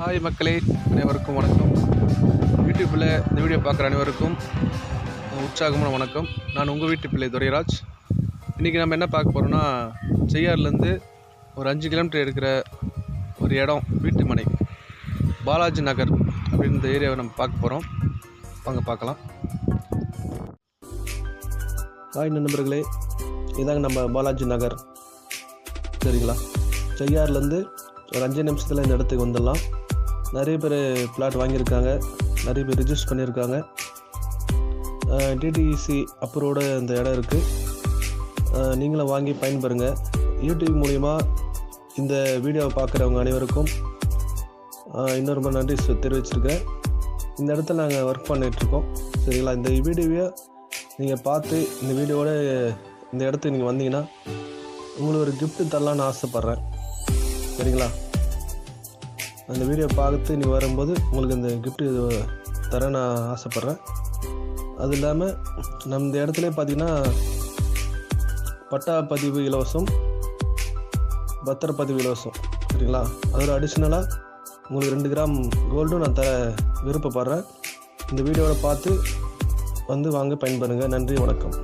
Hi மக்களே. அனைவருக்கும் வணக்கம். யூடியூப்பில் இந்த வீடியோ பார்க்குற அனைவருக்கும் உற்சாகமான வணக்கம். நான் உங்கள் வீட்டு பிள்ளை துரைராஜ். இன்றைக்கி நம்ம என்ன பார்க்க போகிறோம்னா செய்யார்லேருந்து ஒரு அஞ்சு கிலோமீட்டர் இருக்கிற ஒரு இடம் வீட்டு மனை. பாலாஜி நகர் அப்படின்ற இந்த ஏரியாவை நம்ம பார்க்க போகிறோம் வாங்க பார்க்கலாம். ஹாய் நண்பர்களே. இதாங்க நம்ம பாலாஜி நகர். சரிங்களா? செய்யார்லேருந்து ஒரு அஞ்சு நிமிஷத்தில் இந்த இடத்துக்கு வந்துடலாம். நிறைய பேர் பிளாட் வாங்கியிருக்காங்க. நிறைய பேர் ரிஜிஸ்டர் பண்ணியிருக்காங்க. டிடிஇசி அப்ரூவோட இந்த இடம் இருக்குது நீங்களும் வாங்கி பயன்பெறுங்க. யூடியூப் மூலிமா இந்த வீடியோவை பார்க்குறவங்க அனைவருக்கும் ஆஹ் இன்னும் ரொம்ப நன்றி தெரிவிச்சிருக்கேன் இந்த இடத்துல நாங்கள் ஒர்க் பண்ணிகிட்ருக்கோம் சரிங்களா? இந்த வீடியோவை நீங்கள் பார்த்து இந்த வீடியோட இந்த இடத்துக்கு நீங்கள் வந்தீங்கன்னா உங்களுக்கு ஒரு கிஃப்ட்டு தரலான்னு ஆசைப்பட்றேன். சரிங்களா? அந்த வீடியோ பார்த்து நீ வரும்போது உங்களுக்கு இந்த கிஃப்ட்டு தர நான் ஆசைப்பட்றேன். அது இல்லாமல் நம்ம இந்த இடத்துல பார்த்தீங்கன்னா பட்டா பதிவு இலவசம் பத்திரப்பதிவு இலவசம் சரிங்களா? அதோட அடிஷ்னலாக உங்களுக்கு ரெண்டு கிராம் கோல்டும் நான் தர விருப்பப்படுறேன். இந்த வீடியோவை பார்த்து வந்து வாங்க பயன்பெறுங்க. நன்றி வணக்கம்.